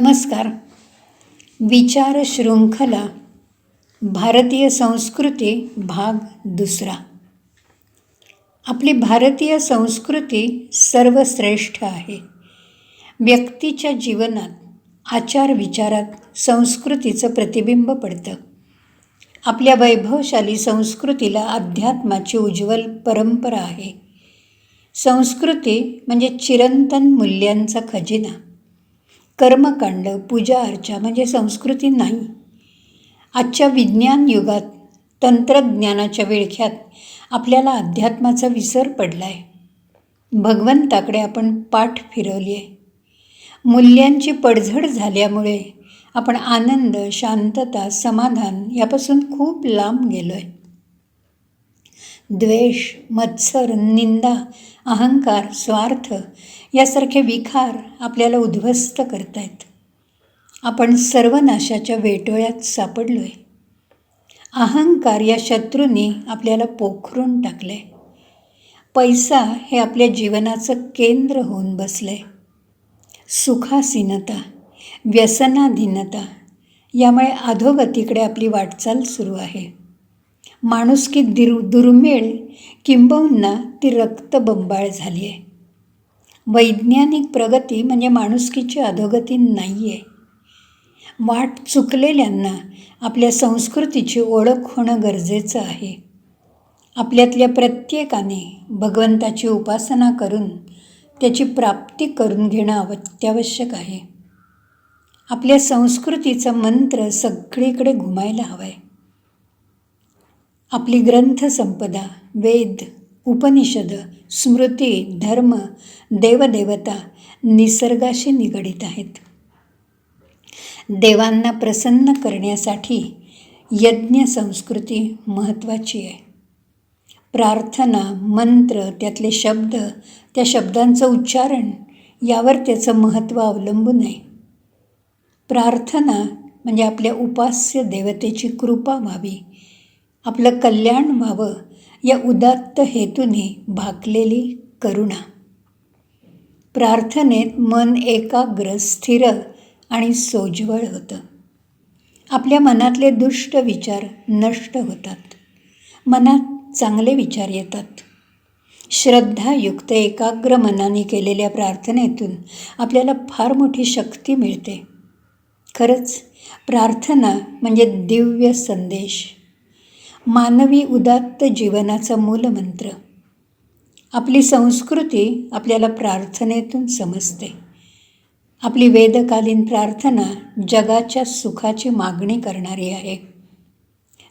नमस्कार. विचार शृंखला भारतीय संस्कृती भाग दुसरा. आपली भारतीय संस्कृती सर्वश्रेष्ठ आहे. व्यक्तीच्या जीवनात आचार विचारात संस्कृतीचं प्रतिबिंब पडतं. आपल्या वैभवशाली संस्कृतीला अध्यात्माची उज्ज्वल परंपरा आहे. संस्कृती म्हणजे चिरंतन मूल्यांचा खजिना. कर्मकांड पूजा अर्चा म्हणजे संस्कृती नाही. आजच्या विज्ञान युगात तंत्रज्ञानाच्या विळख्यात आपल्याला अध्यात्माचा विसर पडला आहे भगवंताकडे आपण पाठ फिरवली आहे मूल्यांची पडझड झाल्यामुळे आपण आनंद शांतता समाधान यापासून खूप लांब गेलो आहे द्वेष मत्सर निंदा अहंकार स्वार्थ यासारखे विकार आपल्याला उद्ध्वस्त करतायत. आपण सर्वनाशाच्या वेटोळ्यात सापडलो आहे अहंकार या शत्रूंनी आपल्याला पोखरून टाकलं आहे पैसा हे आपल्या जीवनाचं केंद्र होऊन बसलं आहे सुखासीनता व्यसनाधीनता यामुळे अधोगतीकडे आपली वाटचाल सुरू आहे. माणुसकी दिरु दुर्मिळ किंबहुना ती रक्तबंबाळ झाली आहे वैज्ञानिक प्रगती म्हणजे माणुसकीची अधोगती नाही आहे वाट चुकलेल्यांना आपल्या संस्कृतीची ओळख होणं गरजेचं आहे. आपल्यातल्या प्रत्येकाने भगवंताची उपासना करून त्याची प्राप्ती करून घेणं अत्यावश्यक आहे. आपल्या संस्कृतीचा मंत्र सगळीकडे घुमायला हवा आहे आपली ग्रंथसंपदा वेद उपनिषद स्मृती धर्म देवदेवता निसर्गाशी निगडीत आहेत. देवांना प्रसन्न करण्यासाठी यज्ञ संस्कृती महत्त्वाची आहे. प्रार्थना मंत्र त्यातले शब्द त्या शब्दांचं उच्चारण यावर त्याचं महत्त्व अवलंबून आहे. प्रार्थना म्हणजे आपल्या उपास्य देवतेची कृपा व्हावी. आपलं कल्याण व्हावं या उदात्त हेतूने भाकलेली करुणा. प्रार्थनेत मन एकाग्र स्थिर आणि सोज्वळ होतं. आपल्या मनातले दुष्ट विचार नष्ट होतात. मनात चांगले विचार येतात. श्रद्धायुक्त एकाग्र मनाने केलेल्या प्रार्थनेतून आपल्याला फार मोठी शक्ती मिळते. खरंच प्रार्थना म्हणजे दिव्य संदेश. मानवी उदात्त जीवनाचा मूलमंत्र. आपली संस्कृती आपल्याला प्रार्थनेतून समजते. आपली वेदकालीन प्रार्थना जगाच्या सुखाची मागणी करणारी आहे.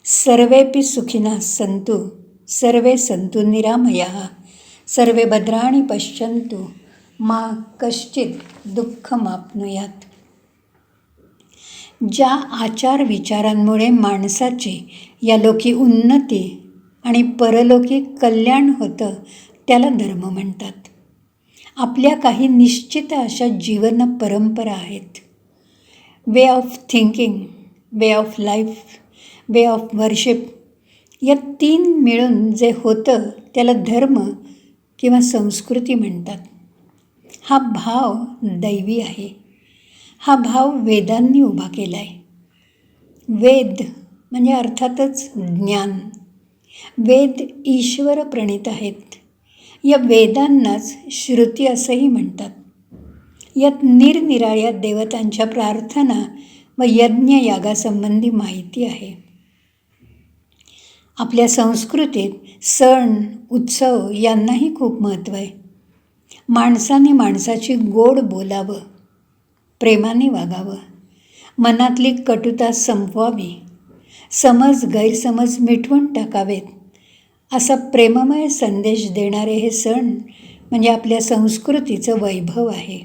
सर्वेपी सुखिना संतु सर्वे संतु निरामया सर्वे भद्राणी पश्यंतु मा कश्चित दुःख मापनुयात ज्या आचार विचारांमुळे माणसाची या लोकी उन्नती आणि परलोकी कल्याण होतं त्याला धर्म म्हणतात. आपल्या काही निश्चित अशा जीवन परंपरा आहेत. Way of thinking way of life way of worship या तीन मिळून जे होतं त्याला धर्म किंवा संस्कृती म्हणतात. हा भाव दैवी आहे. हा भाव वेदांनी उभा केला आहे वेद म्हणजे अर्थातच ज्ञान. वेद ईश्वर प्रणीत आहेत. या वेदांनाच श्रुती असंही म्हणतात. यात निरनिराळ्या देवतांच्या प्रार्थना व यज्ञ यागासंबंधी माहिती आहे. आपल्या संस्कृतीत सण उत्सव यांनाही खूप महत्त्व आहे. माणसाने माणसाची गोड बोलावं प्रेमाने वागावं. मनातली कटुता संपवावी. समज गैरसमज मिटवून टाकावेत. असा प्रेममय संदेश देणारे हे सण म्हणजे आपल्या संस्कृतीचं वैभव आहे.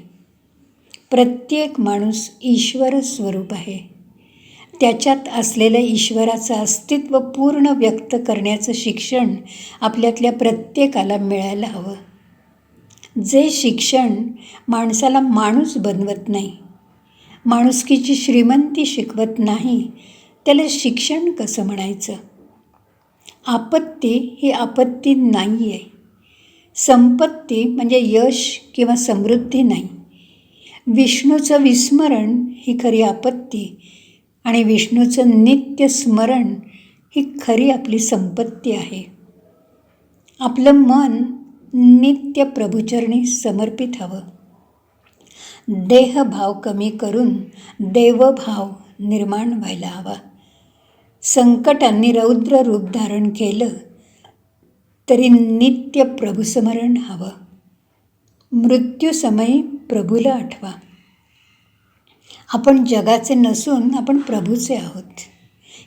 प्रत्येक माणूस ईश्वर स्वरूप आहे. त्याच्यात असलेलं ईश्वराचं अस्तित्व पूर्ण व्यक्त करण्याचं शिक्षण आपल्यातल्या प्रत्येकाला मिळायला हवं. जे शिक्षण माणसाला माणूस बनवत नाही माणुसकीची श्रीमंती शिकवत नाही. त्याला शिक्षण कसं म्हणायचं? आपत्ती ही आपत्ती नाही आहे संपत्ती म्हणजे यश किंवा समृद्धी नाही. विष्णूचं विस्मरण ही खरी आपत्ती आणि विष्णूचं नित्य स्मरण ही खरी आपली संपत्ती आहे. आपलं मन नित्य प्रभुचरणी समर्पित हवं. देहभाव कमी करून देवभाव निर्माण व्हायला हवा. संकटांनी रौद्र रूप धारण केलं तरी नित्य प्रभुस्मरण हवं. मृत्यूसमयी प्रभूला आठवा. आपण जगाचे नसून आपण प्रभूचे आहोत.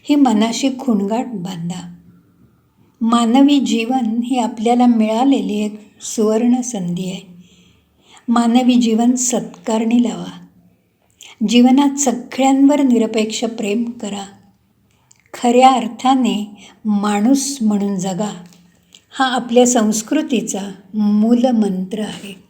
ही मनाशी खुणगाट बांधा. मानवी जीवन ही आपल्याला मिळालेली एक सुवर्ण संधी आहे. मानवी जीवन सत्कारणी लावा. जीवनात सगळ्यांवर निरपेक्ष प्रेम करा. खऱ्या अर्थाने माणूस म्हणून जगा. हा आपल्या संस्कृतीचा मूलमंत्र आहे.